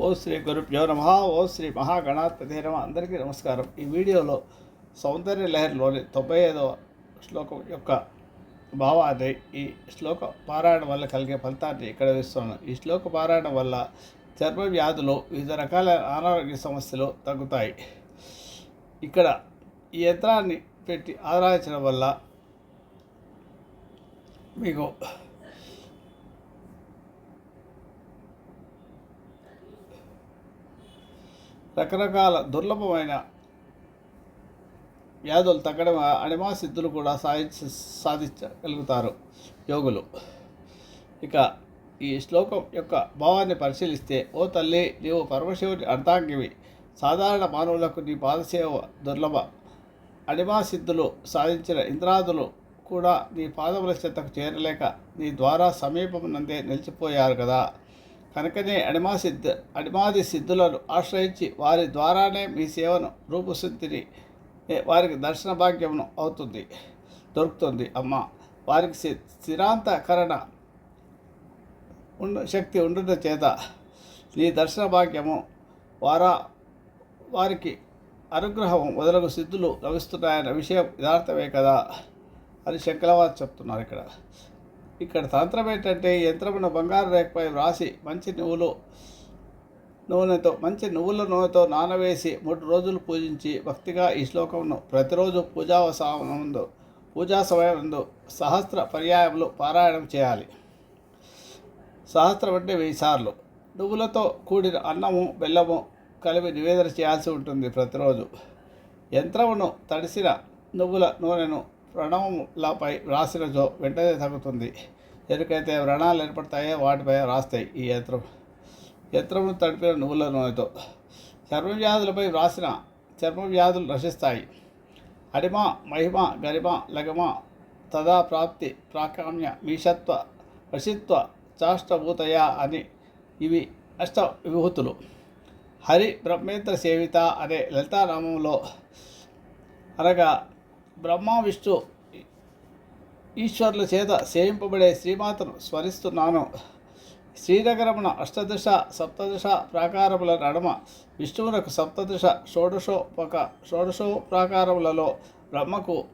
ఓ శ్రీ గురుభ్యో నమ. ఓ శ్రీ మహాగణాధిపతి నమ. అందరికీ నమస్కారం. ఈ వీడియోలో సౌందర్య లహరిలోని తొంభై ఐదవ శ్లోకం యొక్క భావాన్ని ఈ శ్లోక పారాయణం వల్ల కలిగే ఫలితాన్ని ఇక్కడ ఇస్తున్నాను ఈ శ్లోక పారాయణం వల్ల చర్మ వ్యాధులు వివిధ రకాల అనారోగ్య సమస్యలు తగ్గుతాయి. ఇక్కడ ఈ యంత్రాన్ని పెట్టి ఆరాధించడం వల్ల మీకు రకరకాల దుర్లభమైన వ్యాధులు తగ్గడం అణిమా సిద్ధులు కూడా సాధించ సాధించగలుగుతారు యోగులు. ఇక ఈ శ్లోకం యొక్క భావాన్ని పరిశీలిస్తే ఓ తల్లి నీవు పరమశివుని అర్థాంగివి సాధారణ మానవులకు నీ పాదసేవ దుర్లభ. అనిమా సిద్ధులు సాధించిన ఇంద్రాదులు కూడా నీ పాదముల చెత్తకు చేరలేక నీ ద్వారా సమీపం నందే నిలిచిపోయారు కదా. కనుకనే అడిమా సిద్ధ అడిమాది సిద్ధులను ఆశ్రయించి వారి ద్వారానే మీ సేవను రూపుశుద్ధిని వారికి దర్శన భాగ్యమును అవుతుంది దొరుకుతుంది. అమ్మ వారికి స్థిరాంతకరణ ఉండ శక్తి ఉండటం చేత నీ దర్శన భాగ్యము వారా వారికి అనుగ్రహం మొదలగు సిద్ధులు లభిస్తున్నాయన్న విషయం యథార్థమే కదా అని శంకలవాద్ చెప్తున్నారు ఇక్కడ. ఇక్కడ తంత్రం ఏంటంటే యంత్రమున యంత్రమును బంగారు రేఖపై వ్రాసి మంచి నువ్వులు నూనెతో మంచి నువ్వుల నూనెతో నానవేసి మూడు రోజులు పూజించి భక్తిగా ఈ శ్లోకమును ప్రతిరోజు పూజా పూజా సమయముందు సహస్ర పర్యాయములు పారాయణం చేయాలి. సహస్రం అంటే వెయ్యి సార్లు. నువ్వులతో కూడిన అన్నము బెల్లము కలిపి నివేదన చేయాల్సి ఉంటుంది ప్రతిరోజు. యంత్రమును తడిసిన నువ్వుల నూనెను వ్రణములపై రాసిన జో వెంటనే తగ్గుతుంది ఎరుకైతే వ్రణాలు ఏర్పడతాయో వాటిపై రాస్తాయి ఈ యంత్రం. యంత్రమును తడిపిన నువ్వుల నూనెతో. చర్మ వ్యాధులపై వ్రాసిన చర్మ వ్యాధులు నశిస్తాయి. అడిమ మహిమ గరిమ లగమ తదా ప్రాప్తి ప్రాకామ్య మీషత్వ వశిత్వ చాష్టభూతయ అని ఇవి అష్ట విభూతులు. హరి బ్రహ్మేంద్ర సేవిత అనే లలితానామంలో అనగా బ్రహ్మ విష్ణు ఈశ్వరుల చేత సేవింపబడే శ్రీమాతను స్మరిస్తున్నాను. శ్రీనగరమున అష్టదశ సప్తదశ ప్రాకారముల నడమ విష్ణువునకు సప్తదశ షోడశోపక షోడశో ప్రాకారములలో బ్రహ్మకు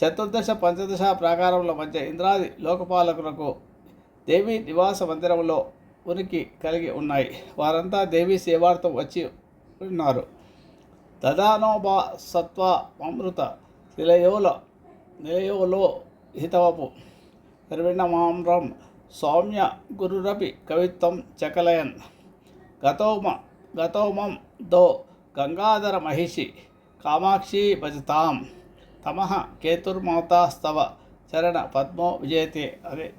చతుర్దశ పంచదశ ప్రాకారముల మధ్య ఇంద్రాది లోకపాలకులకు దేవి నివాస మందిరంలో ఉనికి కలిగి ఉన్నాయి. వారంతా దేవి సేవార్థం వచ్చి ఉన్నారు. దదానోబా సత్వ అమృత నిలయోల నిలయోలో హితవపు నిర్విణమామ్రం సౌమ్య గురురపి కవిత్వం చకలయన్. గతోమ గతోమం దో గంగాధర మహిషి కామాక్షి భజతాం. తమః కేతుర్మాతాస్తవ చరణ పద్మో విజయతే. అదే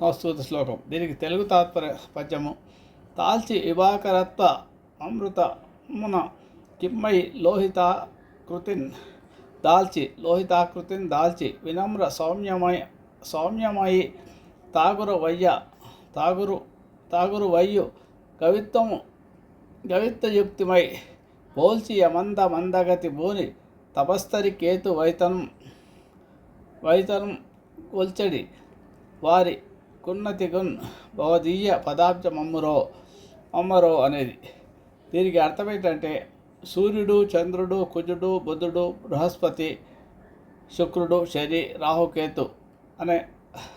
సంస్కృత శ్లోకం. దీనికి తెలుగు తాత్పర్య పద్యము. తాల్చి వివాకరత్వ అమృతమున కిమ్మై లోహిత కృతిన్. దాల్చి లోహితాకృతిని దాల్చి వినమ్ర సౌమ్యమయ సౌమ్యమయి తాగురు వయ్య తాగురు తాగురు వయ్యు కవిత్వము కవిత్వయుక్తిమై పోల్చి యమంద మందగతి భూని తపస్తరి కేతు వైతనం వైతనం కొల్చడి. వారి కున్నతిగున్ భవదీయ పదాబ్జ మమ్మురో మమ్మరో అనేది. దీనికి అర్థం ఏంటంటే సూర్యుడు చంద్రుడు కుజుడు బుధుడు బృహస్పతి శుక్రుడు శని రాహుకేతు అనే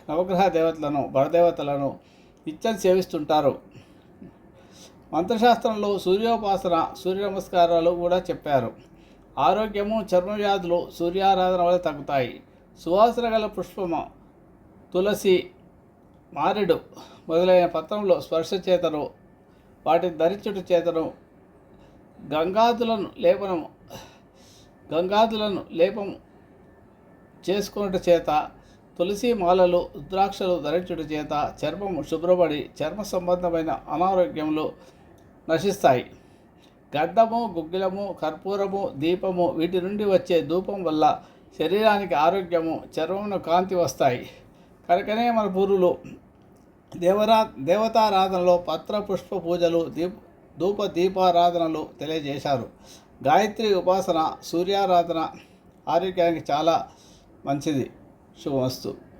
నవగ్రహ దేవతలను బడదేవతలను నిత్యం సేవిస్తుంటారు. మంత్రశాస్త్రంలో సూర్యోపాసన సూర్య నమస్కారాలు కూడా చెప్పారు. ఆరోగ్యము చర్మవ్యాధులు సూర్యారాధన వల్ల తగ్గుతాయి. సువాసన గల పుష్పము తులసి మారెడు మొదలైన పత్రంలో స్పర్శ చేతను వాటిని ధరించుట చేతను గంగాదులను లేపనము గంగాదులను లేపము చేసుకున్నట చేత తులసి మాలలు రుద్రాక్షలు ధరించుట చేత చర్మము శుభ్రపడి చర్మ సంబంధమైన అనారోగ్యములు నశిస్తాయి. గద్దము గుగ్గిలము కర్పూరము దీపము వీటి నుండి వచ్చే ధూపం వల్ల శరీరానికి ఆరోగ్యము చర్మమును కాంతి వస్తాయి. కనుకనే మన పూర్వులు దేవరా దేవతారాధనలో పత్ర పుష్ప పూజలు దీప్ ధూప దీపారాధనలు తెలియజేశారు. గాయత్రి ఉపాసన సూర్యారాధన ఆరోగ్యానికి చాలా మంచిది. శుభమస్తు.